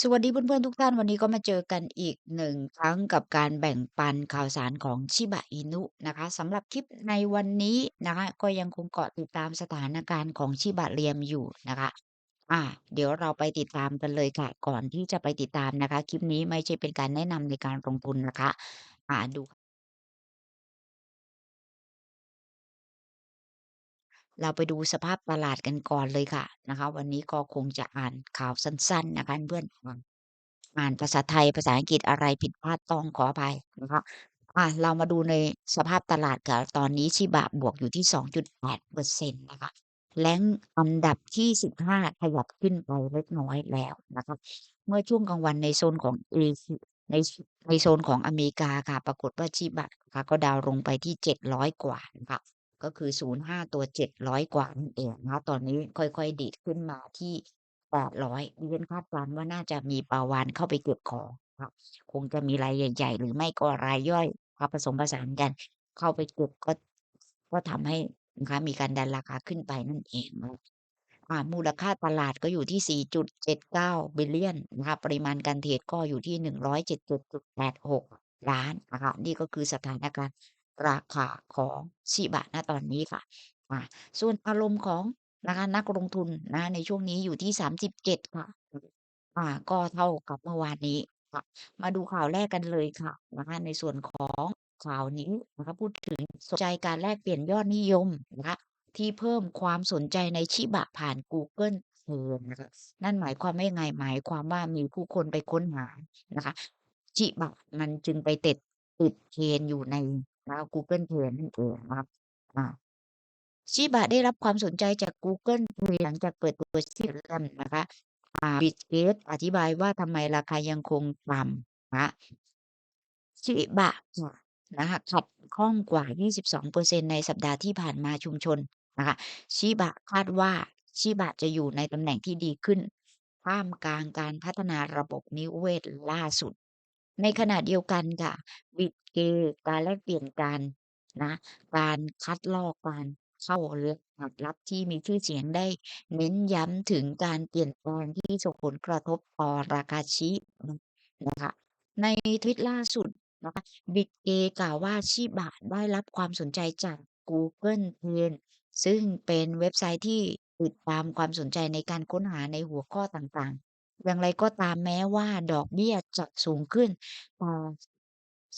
สวัสดีเพื่อนๆทุกท่าน วันนี้ก็มาเจอกันอีกหนึ่งครั้งกับการแบ่งปันข่าวสารของชิบะอินุนะคะสำหรับคลิปในวันนี้นะคะก็ยังคงเกาะติดตามสถานการณ์ของชิบะเรียมอยู่นะคะอ่าเดี๋ยวเราไปติดตามกันเลยค่ะ ก่อนที่จะไปติดตามนะคะ คลิปนี้ไม่ใช่เป็นการแนะนำในการลงทุนนะคะอ่าดู เราไปดูสภาพตลาดกันก่อนเลยค่ะนะคะ วันนี้ก็คงจะอ่านข่าวสั้น ๆ นะคะเพื่อนฟังอ่านภาษาไทยภาษาอังกฤษอะไรผิดพลาดต้องขออภัยนะคะอ่าเรามาดูในสภาพตลาดค่ะตอนนี้ชิบะบวกอยู่ที่ 2.8%นต์นะคะแรงอันดับที่ 15 ขยับขึ้นไปเล็กน้อยแล้วนะคะเมื่อช่วงกลางวันในโซนของเอในในโซนของอเมริกาค่ะ ปรากฏว่าชิบะค่ะก็ดาวลงไปที่ 700 กว่านะคะ ก็คือ 05 ตัว 700 กว่านั่นเองนะคะตอนนี้ค่อยๆ ดีดขึ้นมาที่ 800ดิฉันคาดการณ์ว่าน่าจะมีปลาวาฬเข้าไปเก็บของครับคงจะมีรายใหญ่ ๆ หรือไม่ก็รายย่อยมาผสมผสานกัน เข้าไปเก็บก็ ก็ทำให้นะคะมีการดันราคาขึ้นไปนั่นเองนะอ่ามูลค่าตลาดก็อยู่ที่ 4.79 Billion นนะคะปริมาณการเทรดก็อยู่ที่177.86 ล้านนะคะนี่ก็คือสถานการณ์ ราคาของชิบะณตอนนี้ค่ะอ่าส่วนอารมณ์ของนะคะนักลงทุนนะในช่วงนี้อยู่ที่ 37 ค่ะอ่าก็เท่ากับเมื่อวานนี้ค่ะ มาดูข่าวแรกกันเลยค่ะนะคะในส่วนของข่าวนี้นะคะพูดถึงสนใจการแลกเปลี่ยนยอดนิยมนะคะที่เพิ่มความสนใจในชิบะผ่าน Google Trend นะคะนั่นหมายความว่ายังไงหมายความว่ามีผู้คนไปค้นหานะคะ ชิบะมันจึงไปติดติด Trend อยู่ใน นะ Google Trend นั่นเองนะครับชิบะได้รับความสนใจจาก Google Trend หลังจากเปิดตัวชื่อเล่มนะคะอ่า Bitget อธิบายว่าทำไมราคายังคงต่ำนะคะชิบะนะคะขัดข้องกว่า 22%ในสัปดาห์ที่ผ่านมาชุมชนนะคะชิบะคาดว่าชิบะจะอยู่ในตำแหน่งที่ดีขึ้นท่ามกลางการพัฒนาระบบนิเวศล่าสุด ในขณะเดียวกันค่ะ บิตเกการแลกเปลี่ยนกันนะ การคัดลอก การเข้ารหัสลับที่มีชื่อเสียงได้เน้นย้ำถึงการเปลี่ยนแปลงที่ส่งผลกระทบต่อราคาชินะคะ ในทวิตล่าสุดนะคะ บิตเกกล่าวว่าชิบะได้รับความสนใจจาก Google Trend ซึ่งเป็นเว็บไซต์ที่ติดตามความสนใจในการค้นหาในหัวข้อต่าง ๆ อย่างไรก็ตามแม้ว่าดอกเบี้ยจะสูงขึ้น แต่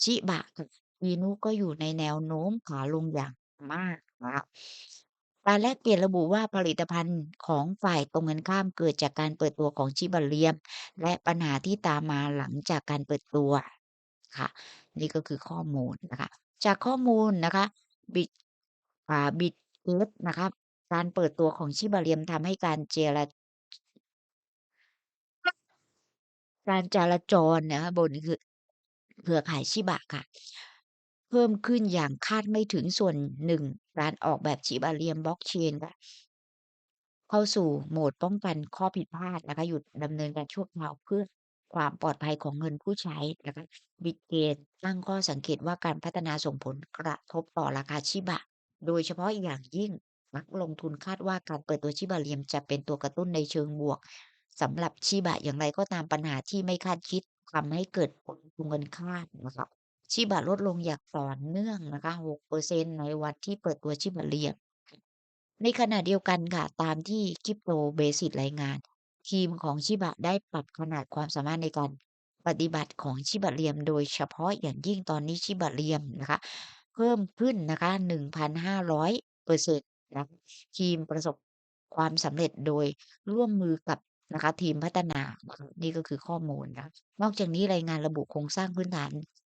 ชิบะกับอินุก็อยู่ในแนวโน้มขาลงอย่างมากนะคะการแลกเปลี่ยนระบุว่าผลิตภัณฑ์ของฝ่ายตรงกันข้ามเกิดจากการเปิดตัวของชิบะเรียม และปัญหาที่ตามมาหลังจากการเปิดตัวค่ะ นี่ก็คือข้อมูลนะคะ จากข้อมูลนะคะบิตอ่าบิตเกตนะคะการเปิดตัวของชิบะเรียมทำให้การเจร การจราจรนะคะบนคือเครือข่ายชิบะค่ะ เพิ่มขึ้นอย่างคาดไม่ถึงส่วนหนึ่งการออกแบบชิบะเรียมบล็อกเชนค่ะเข้าสู่โหมดป้องกันข้อผิดพลาดนะคะหยุดดำเนินการชั่วคราวเพื่อความปลอดภัยของเงินผู้ใช้นะคะบิตเกนตั้งข้อสังเกตว่าการพัฒนาส่งผลกระทบต่อราคาชิบะ โดยเฉพาะอย่างยิ่งนักลงทุนคาดว่าการเปิดตัวชิบะเรียมจะเป็นตัวกระตุ้นในเชิงบวก สำหรับชิบะอย่างไรก็ตามปัญหาที่ไม่คาดคิดทำให้เกิดผลตรงกันข้ามนะคะชิบะลดลงอย่างต่อเนื่องนะคะ6%ในวันที่เปิดตัวชิบะเรียมในขณะเดียวกันค่ะ ตามที่ Crypto Basic รายงาน ทีมของชิบะได้ปรับขนาดความสามารถในการปฏิบัติของชิบะเรียม โดยเฉพาะอย่างยิ่งตอนนี้ชิบะเรียมนะคะ เพิ่มขึ้นนะคะ1,500%นะทีมประสบความสำเร็จโดยร่วมมือกับ นะคะ ทีมพัฒนา นี่ก็คือข้อมูลนะนอกจากนี้รายงานระบุโครงสร้างพื้นฐาน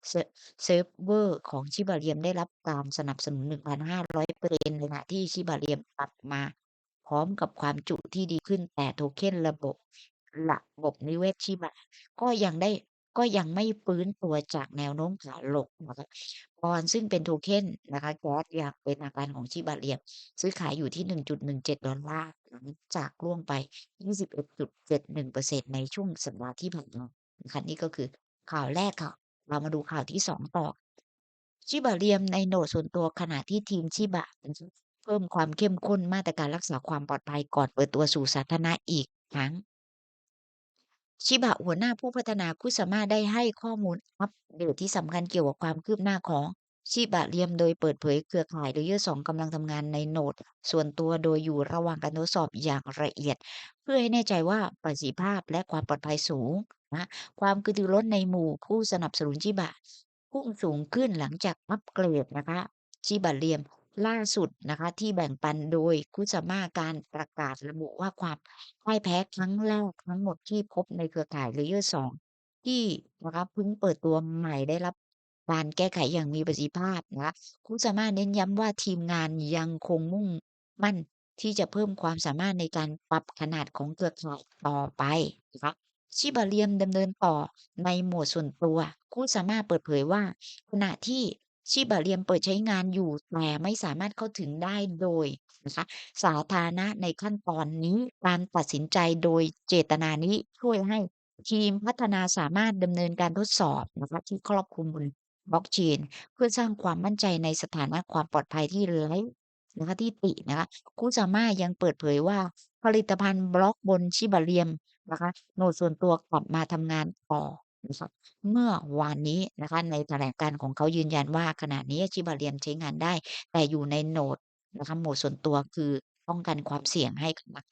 เซิร์ฟเวอร์ของชิบะเรียมได้รับการสนับสนุน 1,500%ในขณะที่ชิบะเรียมปรับมา พร้อมกับความจุที่ดีขึ้นแต่โทเค็นระบบระบบนิเวศชิบะก็ยังได้ ก็ยังไม่ฟื้นตัวจากแนวโน้มขาลงนะคะบอนด์ซึ่งเป็นโทเค็นนะคะแก๊สอย่างเป็นทาการของชิบะเรียม ซื้อขายอยู่ที่ 1.17 ดอลลาร์หลังจากร่วงไป 21.71%ในช่วงสัปดาห์ที่ผ่านมานะคะนี่ก็คือข่าวแรกค่ะ เรามาดูข่าวที่สองต่อ ชิบะเรียมในโหนดส่วนตัวขณะที่ทีมชิบะเพิ่มความเข้มข้นมาตรการรักษาความปลอดภัยก่อนเปิดตัวสู่สาธารณะอีกครั้ง ชิบะหัวหน้าผู้พัฒนาคุซาม่าได้ให้ข้อมูลอัปเดตที่สำคัญเกี่ยวกับความคืบหน้าของชิบะเรียมโดยเปิดเผยเครือข่าย Layer 2กำลังทำงานในโหนด ส่วนตัวโดยอยู่ระหว่างการทดสอบอย่างละเอียด เพื่อให้แน่ใจว่าประสิทธิภาพและความปลอดภัยสูงนะความกระตือรือร้นในหมู่ผู้สนับสนุนชิบะพุ่งสูงขึ้นหลังจากอัปเกรดนะคะชิบะเรียม ล่าสุดนะคะ ที่แบ่งปันโดยคุซามาการประกาศระบุว่าความพ่ายแพ้ครั้งแรกทั้งหมดที่พบในเครือข่าย Layer 2ที่นะคะเพิ่งเปิดตัวใหม่ได้รับการแก้ไขอย่างมีประสิทธิภาพนะคะคุณสามาเน้นย้ำว่าทีมงานยังคงมุ่งมั่นที่จะเพิ่มความสามารถในการปรับขนาดของเครือข่ายต่อไปนะคะชิบาเรียมดำเนินต่อในหมวดส่วนตัวคุณสามารถเปิดเผยว่า ขณะที่ ชิบาเรียมเปิดใช้งานอยู่แต่ไม่สามารถเข้าถึงได้โดยนะคะสาธารณะในขั้นตอนนี้การตัดสินใจโดยเจตนานี้ช่วยให้ทีมพัฒนาสามารถดำเนินการทดสอบนะคะที่ครอบคลุมบนบล็อกเชนเพื่อสร้างความมั่นใจในสถานะความปลอดภัยที่ไร้นะคะที่ตินะคะคุซาม่ายังเปิดเผยว่า ผลิตภัณฑ์บล็อกบนชิบาเรียมนะคะโนดส่วนตัวกลับมาทำงานต่อ นะคะ เมื่อวานนี้นะคะ ในแถลงการณ์ของเขายืนยันว่า ขณะนี้ชิบาเรียมใช้งานได้ แต่อยู่ในโหนดนะคะ โหมดส่วนตัว คือป้องกันความเสี่ยงให้กับนัก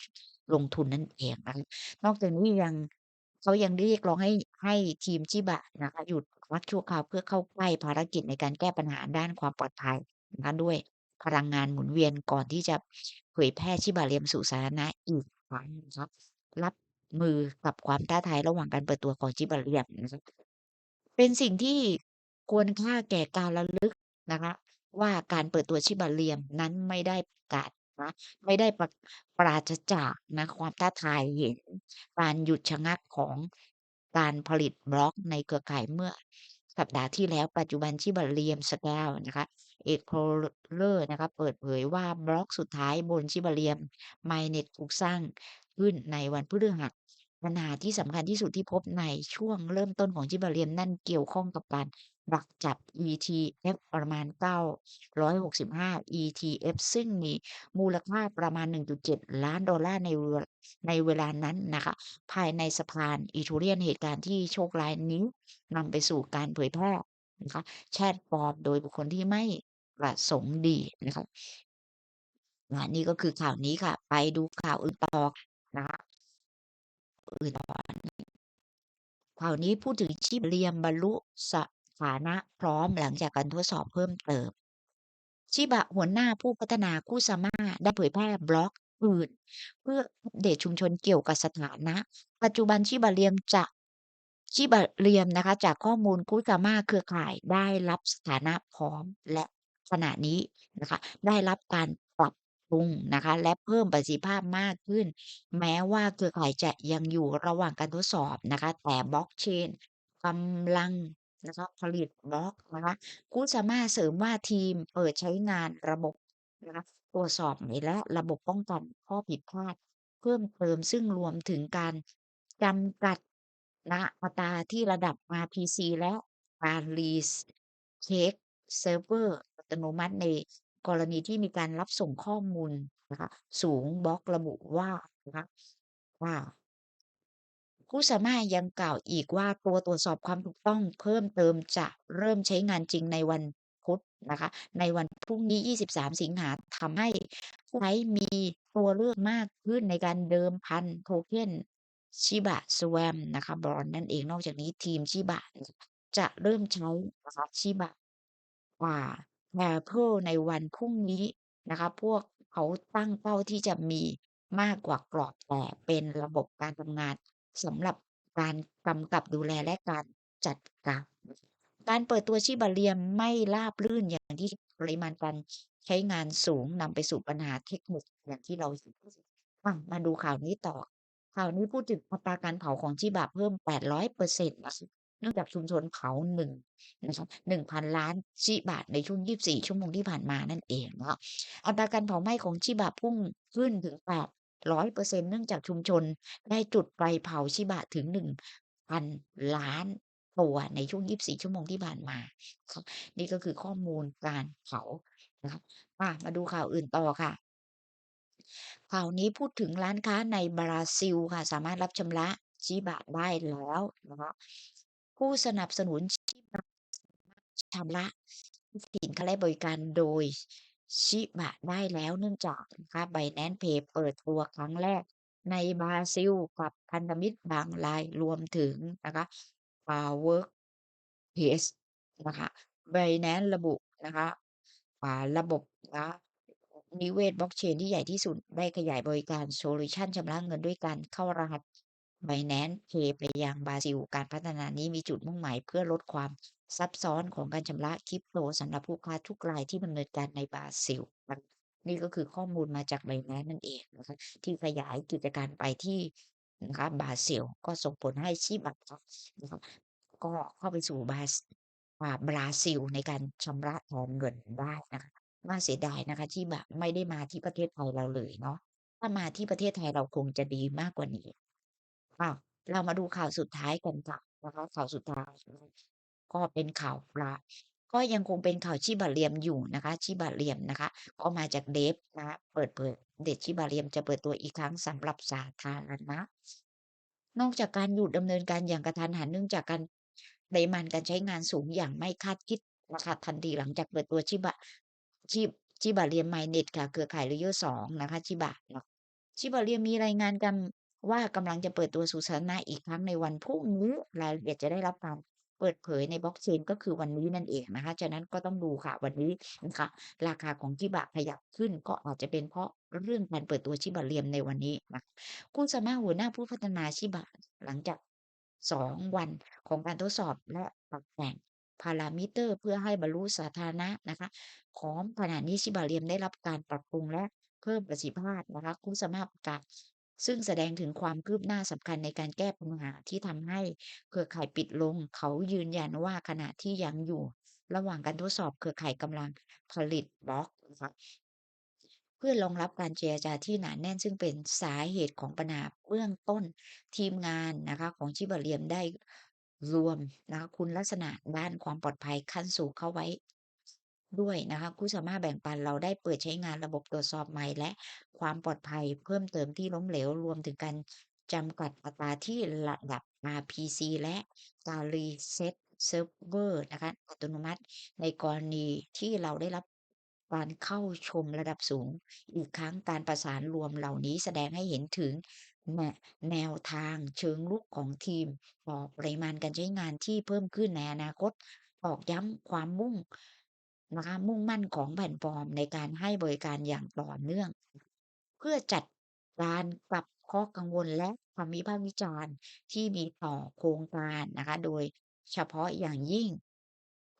ลงทุนนั่นเองนะคะ นอกจากนี้ยัง เขายังเรียกร้องให้ ให้ทีมชิบะนะคะ หยุดพักชั่วคราว เพื่อเข้าใกล้ภารกิจในการแก้ปัญหาด้านความปลอดภัยนะคะ ด้วยพลังงานหมุนเวียน ก่อนที่จะเผยแพร่ชิบะเรียมสู่สาธารณะอีกครั้งนะครับ รับ มือกับความท้าทายระหว่างการเปิดตัวของชิบะเรียมนะครับเป็นสิ่งที่ควรค่าแก่การระลึกนะคะ ว่าการเปิดตัวชิบาเลียมนั้นไม่ได้ประกาศนะไม่ได้ประปราศจากนะความท้าทายเห็น การหยุดชะงักของการผลิตบล็อกในเครือข่ายเมื่อสัปดาห์ที่แล้วปัจจุบันชิบาเลียมสแกลนะคะเอกโพเลอร์นะคะเปิดเผยว่าบล็อกสุดท้ายบนชิบาเลียมไมเน็ตถูกสร้าง ขึ้นในวันพฤหัสปัญหาที่สำคัญที่สุดที่พบในช่วงเริ่มต้นของชิบาเลียมนั่นเกี่ยวข้องกับการดักจับ ETF ประมาณ 965 ETF ซึ่งมีมูลค่าประมาณ 1.7 ล้านดอลลาร์ในเวลในเวลานั้นนะคะ ภายในสะพานอีทูเรียนเหตุการณ์ที่โชคร้ายนี้นำไปสู่การเผยแพร่นะคะแชทปลอมโดยบุคคลที่ไม่ประสงค์ดีนะคะอ่านี่ก็คือข่าวนี้ค่ะ ไปดูข่าวอื่นต่อ นะคะอื่นต่อข่าวนี้พูดถึงชีพเรียมบรรลุสถานะพร้อมหลังจากการทดสอบเพิ่มเติม ชิบะหัวหน้าผู้พัฒนาคุซามาได้เผยแพร่บล็อกอื่น เพื่อเดตชุมชนเกี่ยวกับสถานะ ปัจจุบันชิบะเรียมจะชิบะเรียมนะคะ จากข้อมูลคุซามาเครือข่ายได้รับสถานะพร้อมและขณะนี้นะคะ ได้รับการปรับ ปรุงนะคะ และเพิ่มประสิทธิภาพมากขึ้น แม้ว่าเครือข่ายจะยังอยู่ระหว่างการทดสอบนะคะ แต่บล็อกเชนกำลังนะคะผลิตบล็อกนะคะคุณสามารถเสริมว่าทีมเปิดใช้งานระบบนะคะตรวจสอบใหม่และระบบป้องกันข้อผิดพลาด เพิ่มเติมซึ่งรวมถึงการจำกัดนะอัตราที่ระดับ RPC และการรีเช็คเซิร์ฟเวอร์อัตโนมัติใน กรณีที่มีการรับส่งข้อมูลนะคะสูงบล็อกระบุว่านะคะว่าผู้สามารถยังกล่าวอีกว่าตัวตรวจสอบความถูกต้องเพิ่มเติมจะเริ่มใช้งานจริงในวันพุธนะคะ ในวันพรุ่งนี้ 23 สิงหาทำให้ผู้ใช้มีตัวเลือกมากขึ้นในการเดิมพันโทเค็นชิบะสวมนะคะบอลนั่นเองนอกจากนี้ทีมชิบะจะเริ่มใช้นะคะชิบะอ่า แอปเปิลในวันพรุ่งนี้นะคะ พวกเขาตั้งเป้าที่จะมีมากกว่ากรอบ แต่เป็นระบบการทำงานสำหรับการกำกับดูแลและการจัดการ การเปิดตัวชิบาเรียมไม่ราบรื่นอย่างที่ปริมาณการใช้งานสูงนำไปสู่ปัญหาเทคนิคอย่างที่เราเห็นอะมาดูข่าวนี้ต่อ ข่าวนี้พูดถึงอัตราการเผาของชิบะเพิ่ม 800%นะคะ เนื่องจากชุมชนเผาหนึ่งนะคะ1,000ล้านชิบะในช่วง24ชั่วโมงที่ผ่านมานั่นเองเนาะอัตราการเผาไหม้ของชิบะพุ่งขึ้นถึง800%เปอร์เซ็นเนื่องจากชุมชนได้จุดไฟเผาชิบะถึง1,000ล้านตัวในช่วง24ชั่วโมงที่ผ่านมาครับนี่ก็คือข้อมูลการเผานะครับอะมาดูข่าวอื่นต่อค่ะข่าวนี้พูดถึงร้านค้าในบราซิลค่ะ สามารถรับชำระชิบะได้แล้วนะคะ ผู้สนับสนุนชิบะชำระสินค้าและบริการโดยชิบะได้แล้วเนื่องจากนะคะ Binance Pay เปิดตัวครั้งแรกในบราซิลกับพันธมิตรบางรายรวมถึงนะคะอ่า Workspace นะคะ Binance ระบุนะคะอ่าระบบนะนิเวศบล็อกเชนที่ใหญ่ที่สุดได้ขยายบริการโซลูชันชำระเงินด้วยการเข้ารหัส Binance Pay ไปยังบราซิล การพัฒนานี้มีจุดมุ่งหมายเพื่อลดความซับซ้อนของการชำระคริปโตสำหรับผู้ค้าทุกรายที่ดำเนินการในบราซิลนะนี่ก็คือข้อมูลมาจาก Binance นั่นเองนะคะที่ขยายกิจการไปที่นะคะบราซิล ก็ส่งผลให้ชิบะนะคะก็เข้าไปสู่บราบราซิลในการชำระแทนเงินได้นะคะน่าเสียดายนะคะที่แบบไม่ได้มาที่ประเทศไทยเราเลยเนาะถ้ามาที่ประเทศไทยเราคงจะดีมากกว่านี้ อ้าวเรามาดูข่าวสุดท้ายกันค่ะนะคะข่าวสุดท้ายก็เป็นข่าวปลาก็ยังคงเป็นข่าวชิบะเรียมอยู่นะคะ ชิบะเรียมนะคะ ก็มาจาก Dev นะเปิดเผยเด็ดชิบะเรียมจะเปิดตัวอีกครั้งสำหรับสาธารณะนอกจากการหยุดดำเนินการอย่างกระทันหันเนื่องจากการปริมาณการใช้งานสูงอย่างไม่คาดคิดนะคะทันทีหลังจากเปิดตัวชิบะชิชิบะเรียม Mainnet ค่ะเครือข่าย Layer 2นะคะ ชิบะเนาชิบะเรียมมีรายงานกัน ว่ากำลังจะเปิดตัวสู่สาธารณะอีกครั้งในวันพรุ่งนี้รายละเอียดจะได้รับการเปิดเผยในบล็อกเชนก็คือวันนี้นั่นเองนะคะ ฉะนั้นก็ต้องดูค่ะวันนี้นะคะราคาของชิบะขยับขึ้นก็อาจจะเป็นเพราะเรื่องการเปิดตัวชิบะเรียมในวันนี้นะคุณสามารถหัวหน้าผู้พัฒนาชิบะหลังจาก2วันของการทดสอบและปรับแต่งพารามิเตอร์เพื่อให้บรรลุสาธารณะนะคะพร้อมขณะนี้ชิบะเรียมได้รับการปรับปรุงและเพิ่มประสิทธิภาพนะคะคุณสามารถประกาศ ซึ่งแสดงถึงความคืบหน้าสำคัญในการแก้ปัญหาที่ทำให้เครือข่ายปิดลง เขายืนยันว่าขณะที่ยังอยู่ ระหว่างการทดสอบเครือข่ายกำลังผลิตบล็อกนะคะเพื่อรองรับการเจรจาที่หนาแน่นซึ่งเป็นสาเหตุของปัญหาเบื้องต้นทีมงานนะคะของชิบะเรียมได้รวมนะคะคุณลักษณะด้านความปลอดภัยขั้นสูงเข้าไว้ ด้วยนะคะคุณสามารถแบ่งปันเราได้เปิดใช้งานระบบตรวจสอบใหม่ และความปลอดภัยเพิ่มเติมที่ล้มเหลวรวมถึงการจำกัดอัตราที่ระดับ RPC และการ reset เซิร์ฟเวอร์นะคะอัตโนมัติ ในกรณีที่เราได้รับการเข้าชมระดับสูง อีกครั้งการประสานรวมเหล่านี้แสดงให้เห็นถึงแนวทางเชิงรุกของทีมต่อปริมาณการใช้งานที่เพิ่มขึ้นในอนาคตตอกย้ำความมุ่ง นะคะมุ่งมั่นของแพลตฟอร์มในการให้บริการอย่างต่อเนื่อง เพื่อจัดการกับข้อกังวลและคำวิพากษ์วิจารณ์ที่มีต่อโครงการนะคะ โดยเฉพาะอย่างยิ่ง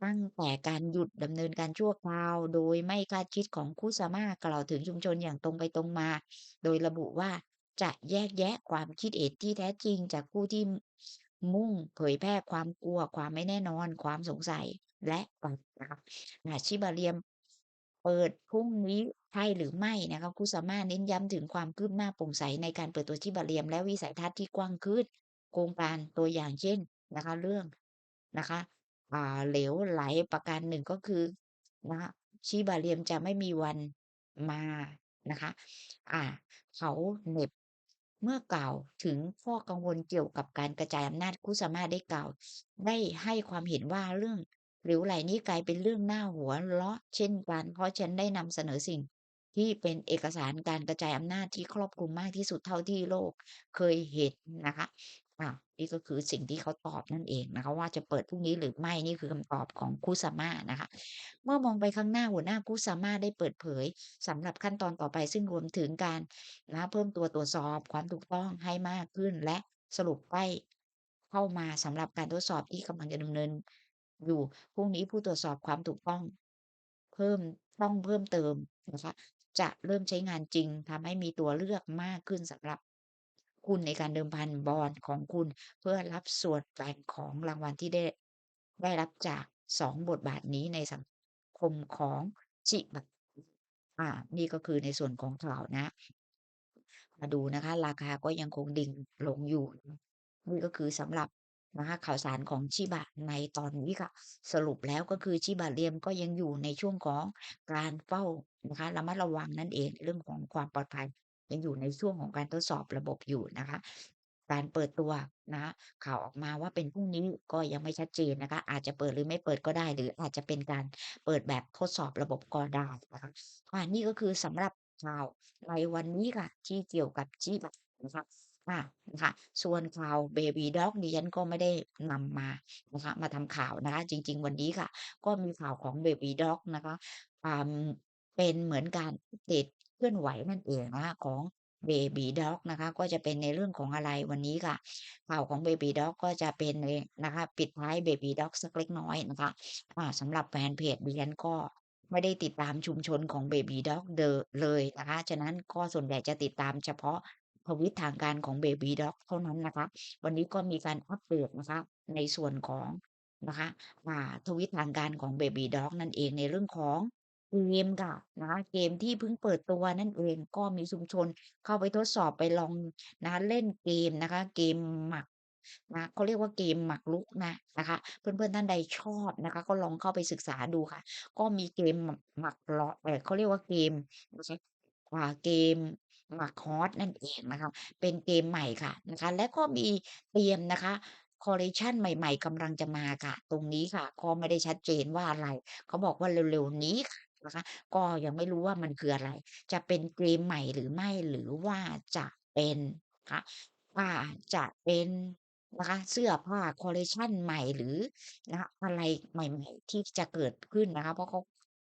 ตั้งแต่การหยุดดำเนินการชั่วคราว โดยไม่คาดคิดของ Kusama กล่าวถึงชุมชนอย่างตรงไปตรงมา โดยระบุว่าจะแยกแยะความคิดเห็นที่แท้จริงจากผู้ที่มุ่งเผยแพร่ความกลัวความไม่แน่นอนความสงสัย และปัญหาอาชิบะเรียมเปิดพรุ่งนี้ใช่หรือไม่นะคะ Kusama เน้นย้ำถึงความคืบหน้าโปร่งใสในการเปิดตัวชิบะเรียม และวิสัยทัศน์ที่กว้างขึ้นโครงการตัวอย่างเช่นนะคะ เรื่องนะคะอ่าเหลวไหลประการหนึ่งก็คือนะคะชิบะเรียมจะไม่มีวันมานะคะ อ่า เขาเน็บเมื่อกล่าวถึงข้อกังวลเกี่ยวกับการกระจายอำนาจ Kusama ได้กล่าว ได้ให้ความเห็นว่าเรื่อง หลวไหลนี้กลายเป็นเรื่องหน่าหัวเราะเช่นกัน เพราะฉันได้นำเสนอสิ่งที่เป็นเอกสารการกระจายอำนาจที่ครอบคลุมมากที่สุดเท่าที่โลกเคยเห็นนะคะอ่านี่ก็คือสิ่งที่เขาตอบนั่นเองนะคะ ว่าจะเปิดพรุ่งนี้หรือไม่นี่คือคำตอบของ Kusama นะคะ เมื่อมองไปข้างหน้าหัวหน้า Kusama ได้เปิดเผยสำหรับขั้นตอนต่อไปซึ่งรวมถึงการนะเพิ่มตัวตรวจสอบความถูกต้องให้มากขึ้นและสรุปใกล้เข้ามาสำหรับการทดสอบที่กำลังจะดำเนิน อยู่ พรุ่งนี้ผู้ตรวจสอบความถูกต้อง เพิ่ม ต้องเพิ่มเติมนะคะ จะเริ่มใช้งานจริง ทำให้มีตัวเลือกมากขึ้นสำหรับคุณในการเดิมพันบอนด์ของคุณ เพื่อรับส่วนแบ่งของรางวัลที่ได้ ได้รับจาก 2 บทบาทนี้ในสังคมของชิบะอ่า นี่ก็คือในส่วนของข่าวนะ มาดูนะคะ ราคาก็ยังคงดิ่งลงอยู่ นี่ก็คือสำหรับ นะคะข่าวสารของชิบะในตอนนี้ค่ะ สรุปแล้วก็คือชิบะเรียมก็ยังอยู่ในช่วงของการเฝ้านะคะระมัดระวังนั่นเองเรื่องของความปลอดภัยยังอยู่ในช่วงของการทดสอบระบบอยู่นะคะ การเปิดตัวนะข่าวออกมาว่าเป็นพรุ่งนี้ก็ยังไม่ชัดเจนนะคะ อาจจะเปิดหรือไม่เปิดก็ได้ หรืออาจจะเป็นการเปิดแบบทดสอบระบบก็ได้นะคะอานี่ก็คือสำหรับข่าวในวันนี้ค่ะ ที่เกี่ยวกับ Chiba นะคะ อานะคะส่วนข่าว Baby Dog ดิฉันก็ไม่ได้นำมานะคะมาทำข่าวนะคะจริง ๆ วันนี้ค่ะ ก็มีข่าวของ Baby Dog นะคะอ่าเป็นเหมือนการอัปเดเคลื่อนไหวนั่นเองนะคะของ Baby Dog นะคะก็จะเป็นในเรื่องของอะไรวันนี้ค่ะ ข่าวของ Baby Dog ก็จะเป็นในนะคะปิดท้าย Baby Dog สักเล็กน้อยนะคะอ่าสำหรับแฟนเพจดิฉันก็ไม่ได้ติดตามชุมชนของ Baby Dog เดอเลยนะคะ ฉะนั้นก็ส่วนใหญ่จะติดตามเฉพาะ ทวิตทางการของ Baby Dog เท่านั้นนะคะ วันนี้ก็มีการอัปเดตนะคะในส่วนของนะคะอ่าทวิตทางการของ Baby Dog นั่นเองในเรื่องของเกมค่ะนะคะเกมที่เพิ่งเปิดตัวนั่นเองก็มีชุมชนเข้าไปทดสอบไปลองนะะเล่นเกมนะคะ เกมหมากนะเขาเรียกว่าเกมหมากรุกนะนะคะ เพื่อนๆท่านใดชอบนะคะ ก็ลองเข้าไปศึกษาดูค่ะ ก็มีเกมหมากหมากเอ่อเขาเรียกว่าเกมว่าเกม มากฮอสนั่นเองนะคะเป็นเกมใหม่ค่ะนะคะและก็มีเตรียมนะคะคอลเลชันใหม่ๆกำลังจะมาค่ะ ตรงนี้ค่ะ ก็ไม่ได้ชัดเจนว่าอะไร เขาบอกว่าเร็วๆนี้ค่ะนะคะ ก็ยังไม่รู้ว่ามันคืออะไร จะเป็นเกมใหม่หรือไม่หรือว่าจะเป็นนะคะอ่าจะเป็นนะคะเสื้อผ้าคอลเลชันใหม่หรือนะคะอะไรใหม่ ๆ ที่จะเกิดขึ้นนะคะ เพราะเขา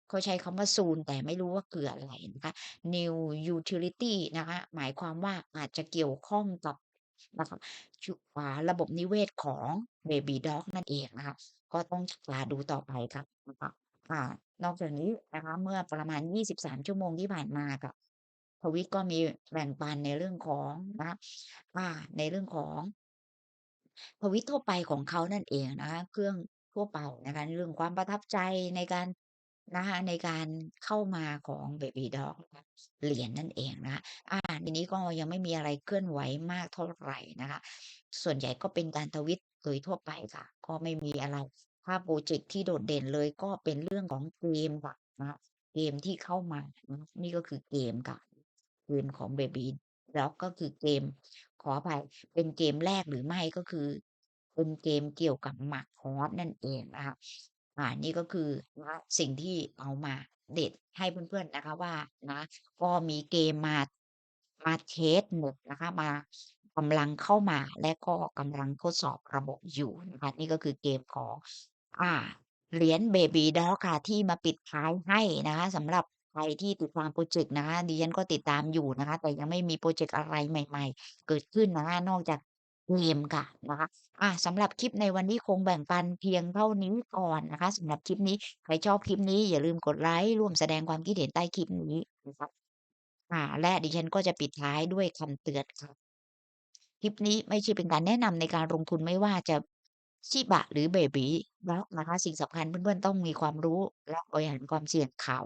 เขาใช้คำว่า Soon แต่ไม่รู้ว่าคืออะไรนะคะ New Utility นะคะ หมายความว่าอาจจะเกี่ยวข้องกับนะคะชุอ่าระบบนิเวศของ Baby Dog นั่นเองนะคะ ก็ต้องจับตาดูต่อไปครับนะคะนอกจากนี้นะคะเมื่อประมาณ 23 ชั่วโมงที่ผ่านมาค่ะทวิตก็มีแบ่งปันในเรื่องของนะคะในเรื่องของทวิตทั่วไปของเขานั่นเองนะคะเครื่องทั่วไปนะคะเรื่องความประทับใจในการ นะคะในการเข้ามาของ Baby Dog นะคะเหรียญนั่นเองนะคะอาทีนี้ก็ยังไม่มีอะไรเคลื่อนไหวมากเท่าไหร่นะคะ ส่วนใหญ่ก็เป็นการทวิตโดยทั่วไปค่ะ ก็ไม่มีอะไรถ้าพโปรเจกต์ที่โดดเด่นเลยก็เป็นเรื่องของเกมค่ะนะเกมที่เข้ามา นี่ก็คือเกมค่ะเกมของ Baby Dog ก็คือเกมขออภัยเป็นเกมแรกหรือไม่ก็คือเป็นเกมเกี่ยวกับหมากฮอสนั่นเองนะคะ อ่า นี่ก็คือนะคะสิ่งที่เอามาอัปเดให้เพื่อน ๆ นะคะว่านะ ก็มีเกมมา มาเทสหมดนะคะ มากำลังเข้ามา และก็กำลังทดสอบระบบอยู่นะคะ นี่ก็คือเกมของ อ่า เหรียญ Baby Doll ค่ะ ที่มาปิดท้ายให้นะคะสำหรับใครที่ติดตามพรเจกต์นะคะดิฉันก็ติดตามอยู่นะคะ แต่ยังไม่มีพรเจกต์อะไรใหม่ ๆ เกิดขึ้นนะคะนอกจาก เกมค่ะนะคะอาสำหรับคลิปในวันนี้คงแบ่งปันเพียงเท่านี้ก่อนนะคะสำหรับคลิปนี้ใครชอบคลิปนี้อย่าลืมกดไลก์ร่วมแสดงความคิดเห็นใต้คลิปนี้นะคะอ่า และดิฉันก็จะปิดท้ายด้วยคำเตือนค่ะคลิปนี้ไม่ใช่เป็นการแนะนำในการลงทุนไม่ว่าจะ Shiba หรือ Baby Doll นะคะ สิ่งสำคัญเพื่อนๆต้องมีความรู้และบริหารความเสี่ยงข่าว